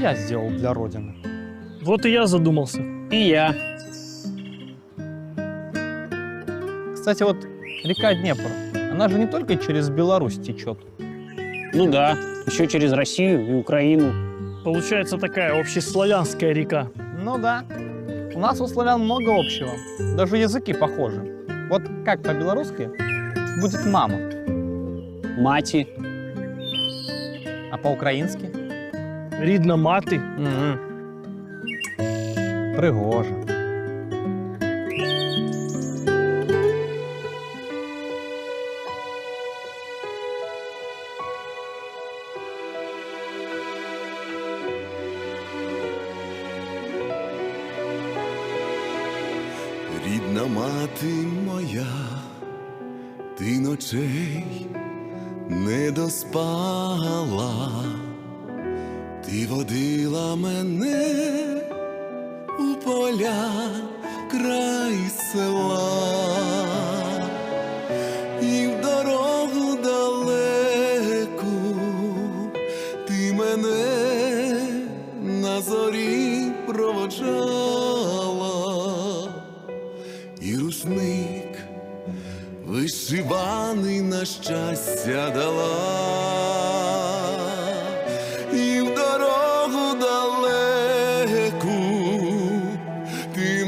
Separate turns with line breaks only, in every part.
я сделал для Родины?
Вот и я задумался.
И я.
Кстати, вот река Днепр, она же не только через Беларусь течет.
Ну да, еще через Россию и Украину.
Получается такая общеславянская река.
Ну да. У нас у славян много общего. Даже языки похожи. Вот как по-белорусски будет мама,
Мати.
а по-украински?
Рідна мати.
М. Пригоже.
Рідна мати моя, ти ночей не доспала, ти водила мене у поля край села, і в дорогу далеку ти мене на зорі проводжала. І рушник вишиваний на щастя дала,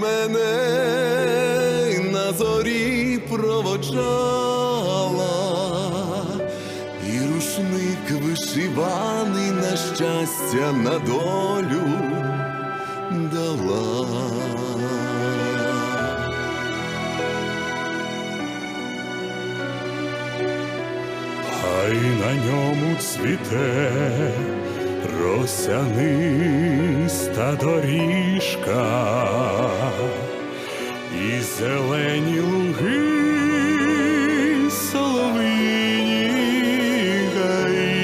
мене на зорі проводжала, і рушник вишиваний на щастя на долю дала. Хай на ньому цвіте росяниста доріжка зелені луги соловині гаї,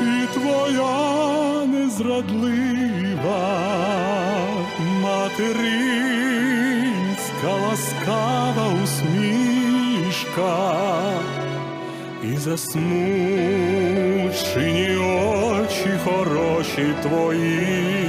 і твоя незрадлива материнська ласкава усмішка і засмучені очі хороші твої,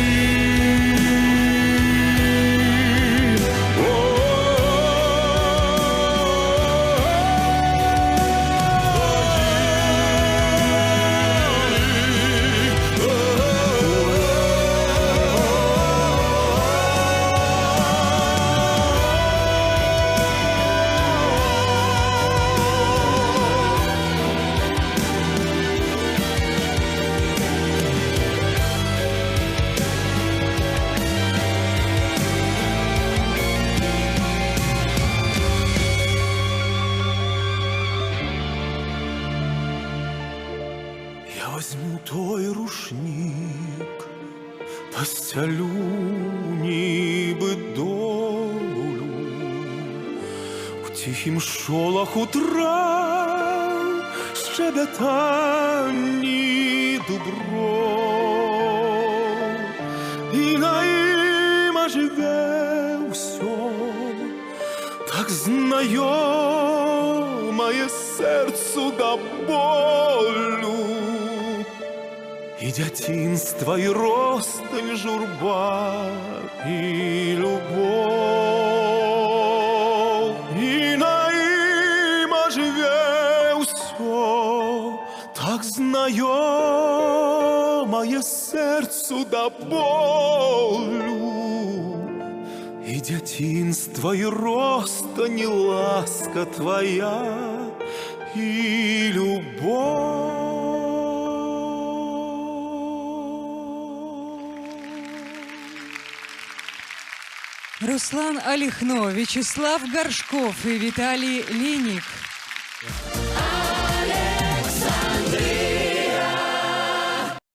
Возьму той рушник, постелю ніби долю в тихім шолоху трав, щебетанні дубров, і наїма живе все, так знайомає серцю до болю. І дятінства, і ростень, журба, і любов, і наїма живе усьо, так знайомає серцю до болю. І дятінство, і ростань, і ласка твоя, і любов.
Руслан Олехно, Вячеслав Горшков и Виталий Леник.